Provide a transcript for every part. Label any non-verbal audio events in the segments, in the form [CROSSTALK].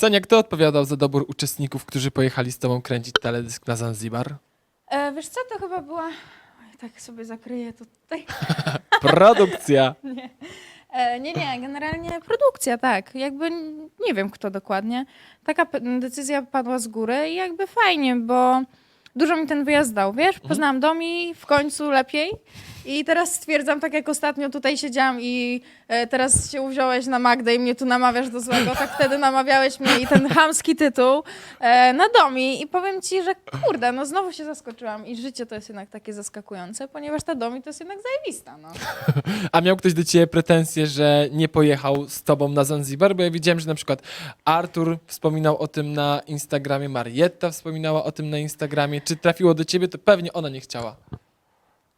Sonia, kto odpowiadał za dobór uczestników, którzy pojechali z tobą kręcić teledysk na Zanzibar? E, wiesz co, to chyba była... Oj, tak sobie zakryję to tutaj. [LAUGHS] Produkcja. [LAUGHS] E, nie, nie, generalnie produkcja, tak. Jakby nie wiem kto dokładnie. Taka decyzja padła z góry i jakby fajnie, bo dużo mi ten wyjazd dał, wiesz? Poznałam Domi w końcu lepiej i teraz stwierdzam, tak jak ostatnio tutaj siedziałam i e, teraz się uwziąłeś na Magdę i mnie tu namawiasz do złego, tak wtedy namawiałeś mnie i ten chamski tytuł e, na Domi i powiem ci, że kurde, no znowu się zaskoczyłam i życie to jest jednak takie zaskakujące, ponieważ ta Domi to jest jednak zajebista, no. [LAUGHS] A miał ktoś do ciebie pretensje, że nie pojechał z tobą na Zanzibar? Bo ja widziałem, że na przykład Artur wspominał o tym na Instagramie, Marietta wspominała o tym na Instagramie. Czy trafiło do ciebie? To pewnie ona nie chciała.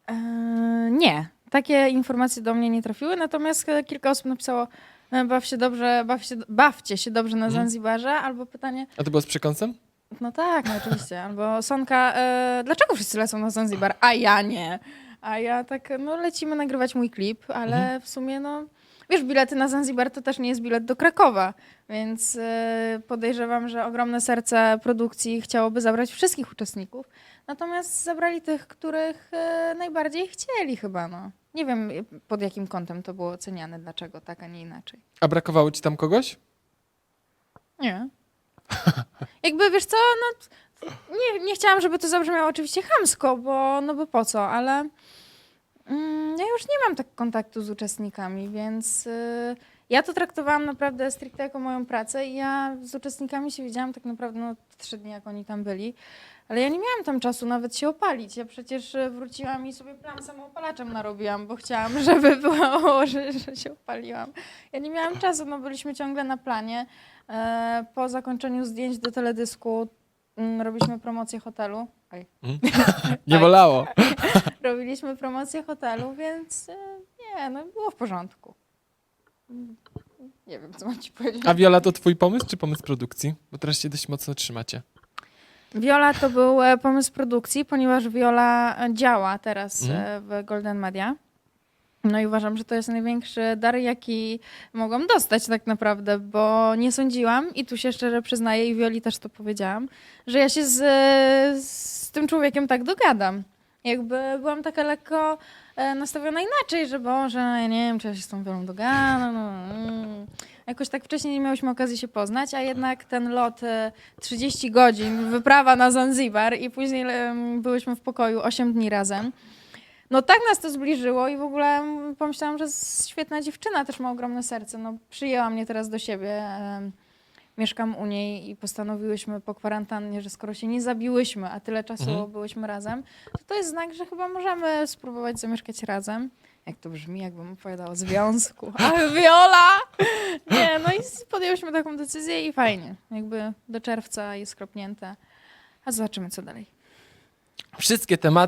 Eee, nie, takie informacje do mnie nie trafiły, natomiast e, kilka osób napisało e, baw się dobrze, baw się, bawcie się dobrze na Mhm. Zanzibarze, albo pytanie, A to było z przekąsem? no tak, no oczywiście, [LAUGHS] albo Sonka, e, dlaczego wszyscy lecą na Zanzibar, a ja nie? A ja tak, no lecimy nagrywać mój klip, ale w sumie no, wiesz, bilety na Zanzibar to też nie jest bilet do Krakowa, więc e, podejrzewam, że ogromne serce produkcji chciałoby zabrać wszystkich uczestników, natomiast zabrali tych, których e, najbardziej chcieli chyba, no. Nie wiem pod jakim kątem to było oceniane, dlaczego tak, a nie inaczej. A brakowało ci tam kogoś? Nie. [LAUGHS] Jakby wiesz co, no nie, nie chciałam, żeby to zabrzmiało oczywiście chamsko, bo no bo po co, ale mm, ja już nie mam tak kontaktu z uczestnikami, więc y, ja to traktowałam naprawdę stricte jako moją pracę i ja z uczestnikami się widziałam tak naprawdę no, trzy dni, jak oni tam byli. Ale ja nie miałam tam czasu nawet się opalić. Ja przecież y, wróciłam i sobie plan samoopalaczem narobiłam, bo chciałam, [LAUGHS] żeby było, że, że się opaliłam. Ja nie miałam czasu, no byliśmy ciągle na planie. E, po zakończeniu zdjęć do teledysku mm, robiliśmy promocję hotelu. Oj. [LAUGHS] [LAUGHS] Nie Oj. wolało. Robiliśmy promocję hotelu, więc e, nie, no było w porządku. Nie wiem, co mam ci powiedzieć. A Viola to twój pomysł, czy pomysł produkcji? Bo teraz się dość mocno trzymacie. Viola to był e, pomysł produkcji, ponieważ Viola działa teraz Mhm. e, w Golden Media. No i uważam, że to jest największy dar, jaki mogłam dostać tak naprawdę, bo nie sądziłam i tu się szczerze przyznaję i Violi też to powiedziałam, że ja się z, z tym człowiekiem tak dogadam. Jakby byłam taka lekko e, nastawiona inaczej, że Boże, ja nie wiem, czy ja się z tą Wiolą dogadam. No, mm. Jakoś tak wcześniej nie miałyśmy okazji się poznać, a jednak ten lot e, 30 godzin, wyprawa na Zanzibar i później em, byłyśmy w pokoju 8 dni razem. No tak nas to zbliżyło i w ogóle mm, pomyślałam, że świetna dziewczyna też ma ogromne serce. No przyjęła mnie teraz do siebie. Mieszkam u niej i postanowiłyśmy po kwarantannie, że skoro się nie zabiłyśmy, a tyle czasu Mhm. byłyśmy razem, to to jest znak, że chyba możemy spróbować zamieszkać razem. Jak to brzmi, jakbym opowiadała o związku. [LAUGHS] Ale Viola! Nie, no i podjęłyśmy taką decyzję i fajnie. Jakby do czerwca jest kropnięte. A zobaczymy, co dalej. Wszystkie tematy